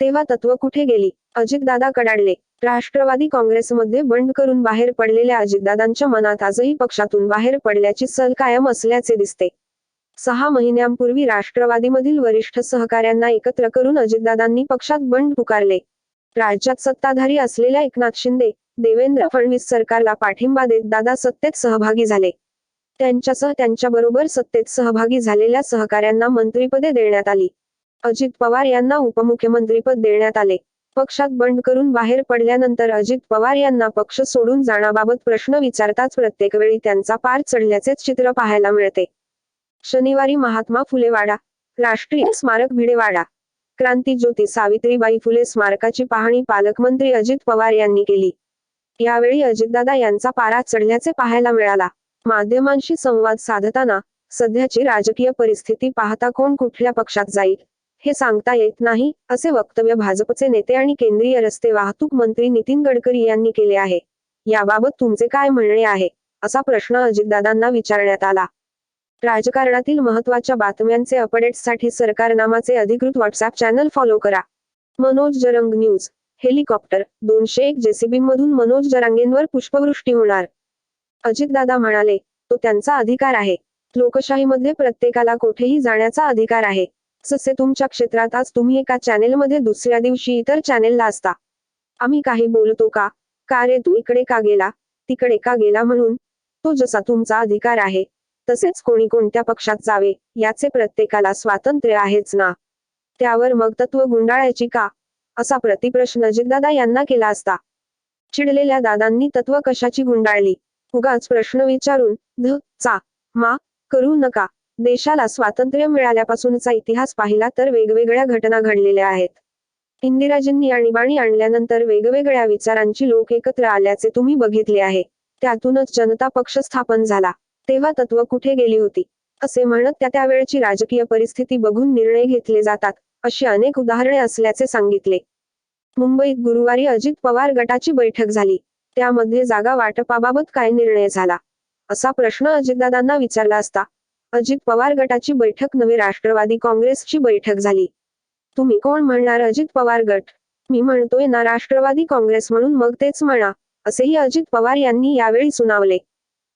तेव्हा तत्व कुठे गेली? अजितदादा कडाडले. राष्ट्रवादी काँग्रेसमध्ये बंड करून बाहेर पडलेल्या अजितदादांच्या मनात आजही पक्षातून बाहेर पडल्याची सल कायम असल्याचे दिसते. सहा महिन्यांपूर्वी राष्ट्रवादीमधील वरिष्ठ सहकाऱ्यांना एकत्र करून अजितदादांनी पक्षात बंड पुकारले. राज्यात सत्ताधारी असलेल्या एकनाथ शिंदे देवेंद्र फडणवीस सरकारला पाठिंबा देत दादा सत्तेत सहभागी झाले. त्यांच्यासह त्यांच्याबरोबर सत्तेत सहभागी झालेल्या सहकाऱ्यांना मंत्रिपदे देण्यात आली. अजित पवार यांना उपमुख्यमंत्रीपद देण्यात आले. पक्षात बंड करून बाहेर पडल्यानंतर अजित पवार यांना पक्ष सोडून जाण्याबाबत प्रश्न विचारताच प्रत्येक वेळी त्यांचा पार चढल्याचे चित्र पाहायला मिळते. शनिवारी महात्मा फुले वाडा राष्ट्रीय स्मारक भिडेवाडा क्रांती ज्योती सावित्रीबाई फुले स्मारकाची पाहणी पालकमंत्री अजित पवार यांनी केली. यावेळी अजितदादा यांचा पारा चढल्याचे पाहायला मिळाला. माध्यमांशी संवाद साधताना सध्याची राजकीय परिस्थिती पाहता कोण कुठल्या पक्षात जाईल? हे सांगता येत नाही असे वक्तव्य भाजपचे नेते आणि केंद्रीय रस्ते वाहतूक मंत्री नितीन गडकरी यांनी केले आहे. याबाबत तुमचे काय म्हणणे आहे? असा प्रश्न अजितदादांना विचारण्यात आला. राजकारणातील महत्त्वाच्या बातम्यांचे अपडेट्ससाठी सरकारनामाचे अधिकृत व्हॉट्सअप चॅनल फॉलो करा. मनोज जरंग न्यूज हेलिकॉप्टर दोनशे एक जेसीबी मधून मनोज जरांगेंवर पुष्पवृष्टी होणार. अजितदादा म्हणाले तो त्यांचा अधिकार आहे. लोकशाहीमध्ये प्रत्येकाला कोठेही जाण्याचा अधिकार आहे. जसे तुमच्या क्षेत्रात आज तुम्ही एका चॅनेलमध्ये दुसऱ्या दिवशी इतर चॅनेलला असता. आम्ही काही बोलतो का? का रे तू इकडे का गेला? तिकडे का गेला म्हणून? तो जसा तुमचा अधिकार आहे तसेच कोणी कोणत्या पक्षात जावे याचे प्रत्येकाला स्वातंत्र्य आहेच ना? त्यावर मग तत्व गुंडाळायची का? असा प्रतिप्रश्न अजितदादा यांना केला असता. चिडलेल्या दादांनी तत्व कशाची गुंडाळली? उगाच प्रश्न विचारून ध चा मा करू नका. देशाला स्वातंत्र्य मिळाल्यापासूनचा इतिहास पाहिला तर वेगवेगळ्या घटना घडलेल्या आहेत. इंदिराजींनी आणीबाणी आणल्यानंतर वेगवेगळ्या विचारांची लोक एकत्र आल्याचे तुम्ही बघितले आहे. त्यातूनच जनता पक्ष स्थापन झाला. तेव्हा तत्व कुठे गेली होती? असे म्हणत त्या त्यावेळची राजकीय परिस्थिती बघून निर्णय घेतले जातात अशी अनेक उदाहरणे असल्याचे सांगितले. मुंबईत गुरुवारी अजित पवार गटाची बैठक झाली. त्यामध्ये जागा वाटपाबाबत काय निर्णय झाला? असा प्रश्न अजितदादांना विचारला असता अजित पवार गटाची बैठक नव्हे राष्ट्रवादी काँग्रेसची बैठक झाली. तुम्ही कोण म्हणणार अजित पवार गट? मी म्हणतोय ना राष्ट्रवादी काँग्रेस म्हणून मग तेच म्हणा असेही अजित पवार यांनी यावेळी सुनावले.